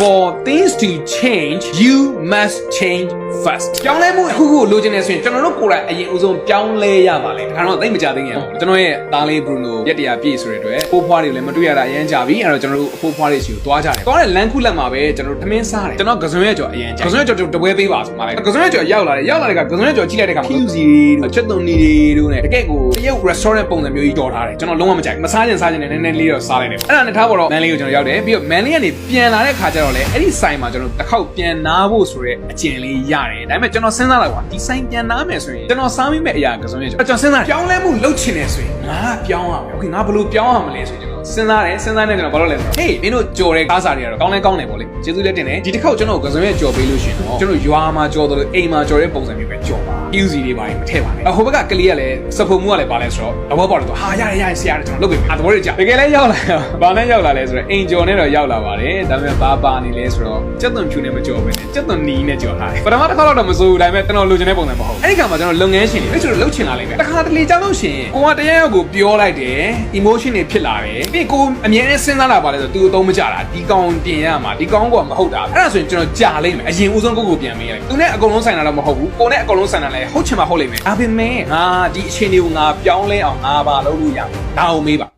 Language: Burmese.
for things to change you must change first ပြောင်းလဲမှုအခုခုလိုချင်နေဆိုရင်ကျွန်တော်တို့ကိုယ်တိုင်အရင်ဦးဆုံးပြောင်းလဲရပါလိမ့်မယ်ဒါကတော့သိပ်မကြသေးခင်ပေါ့ကျွန်တော်ရဲ့သားလေး Bruno ရက်တရာပြည့်ဆိုတဲ့အတွက်ဖိုးဖွားတွေလည်းမတွေ့ရတာအရင်ကြာပြီအဲ့တော့ကျွန်တော်တို့ဖိုးဖွားတွေစီကိုတွားကြတယ်တွားတဲ့လမ်းခုလက်မှာပဲကျွန်တော်တို့ထမင်းစားတယ်ကျွန်တော်ကစုံရက်ကျော်အရင်ကြာကစုံရက်ကျော်တပွဲပေးပါဆိုမှလည်းကစုံရက်ကျော်ရောက်လာတယ်ရောက်လာတဲ့ကကစုံရက်ကျော်ကြည့်လိုက်တဲ့ခါမှာ QC တို့ချက်သွန်နီတွေတို့နဲ့တကယ့်ကိုတရုတ် restaurant ပုံစံမျိုးကြီးကြော်ထားတယ်ကျွန်တော်လုံးဝမကြိုက်ဘူးမစားချင်စားချင်တယ်နည်းနည်းလေးတော့စားလိုက်တယ်အဲ့ဒါနဲ့ထားပေါ်တော့မန်လေးကိုကျွန်တော်ရောက်တယ်ပြီးတော့မန်လေးကနေပြန်လာတဲ့ခါကျတောလေအဲ့ဒီဆိုင်မှာကျွန်တော်တစ်ခေါက်ပြန်နာဖို့ဆိုရဲအကျင့်လေးရတယ်ဒါပေမဲ့ကျွန်တော်စဉ်းစားလိုက်ကွာဒီဆိုင်ပြန်နာမယ်ဆိုရင်ကျွန်တော်စားမိမဲ့အရာကစုံရက်ကျော်ကျွန်တော်စဉ်းစားပြောင်းလဲမှုလုပ်ချင်တယ်ဆိုရင်ငါပြောင်းရမယ်โอเคငါဘယ်လိုပြောင်းရမလဲဆိုရင်ကျွန်တော်စဉ်းစားတယ်စဉ်းစားနေကျွန်တော်ဘာလို့လဲဆိုတော့ဟေးမင်းတို့ကြော်တဲ့ကားစာတွေကတော့ကောင်းလဲကောင်းတယ်ပေါ့လေကျေးဇူးလည်းတင်တယ်ဒီတစ်ခေါက်ကျွန်တော်ကစုံရက်ကြော်ပေးလို့ရှိရင်တော့ကျွန်တော်ရွာမှာကြော်တယ်လို့အိမ်မှာကြော်တဲ့ပုံစံမျိုးပဲ ကြော်ပါ QC တွေပါရင်မထည့်ပါနဲ့အဟိုဘက်ကကလေးကလည်းစဖုံမှုကလည်းပါလဲဆိုတော့သဘောပေါက်တယ်ဆိုဟာရတယ်ရတယ်ဆရာတယ်ကျွန်တော်လုပ်ပေးမယ်အသဘောတွေကြတကယ်လည်းရောက်လာဘာနဲ့ရောက်လာလဲဆိုတော့အိမ်ကြော်နဲ့တော့ရောက်လာပါတယ်ဒါပေမဲ့ဘာပါနေလဲဆိုတော့စက်သွန်ဖြူနဲ့မကြော်ဘဲနဲ့စက်သွန်နီနဲ့ကြော်ထားတယ်ပထမတစ်ခါတော့မစိုးဘူးဒါပေမဲ့ကျွန်တော်လိုချင်တဲ့ပုံစံမဟုတ်ဘူးအဲ့ဒီကမှကျွန်တော်လုပ်ငန်းရှင်တွေအဲ့ဆိုတော့လှုပ်ချင်လာလိမ့်မယ်တစ်ခါတလေကြောက်လို့ရှိရင်ကိုကတရားရောက်ကိုပြောလိုက်တယ် emotion တွေဖြစ်လာတယ်ပြီးကိုအမြဲတမ်းစဉ်းစားလာပါလဲဆိုတော့သူအသုံးမကြတာဒီကောင်တင်ရမှာဒီကောင်ကမဟုတ်တာအဲ့ဒါဆိုရင်ကျွန်တော်ကြာလိမ့်မယ်အရင်ဦးဆုံးကိုကိုပြန်မေးလိုက်သူနဲ့အကုန်လုံးဆိုင်တာတော့မဟုတ်ဘူးကိုနဲ့အကုန်လုံးဆိုင်တာလည်းဟုတ်ချင်မှဟုတ်လိမ့်မယ်ဒါပေမဲ့ငါဒီအခြေအနေကိုငါပြောင်းလဲအောင်ငါပါလုပ်လို့ရမှာဒါအောင်မေးပါ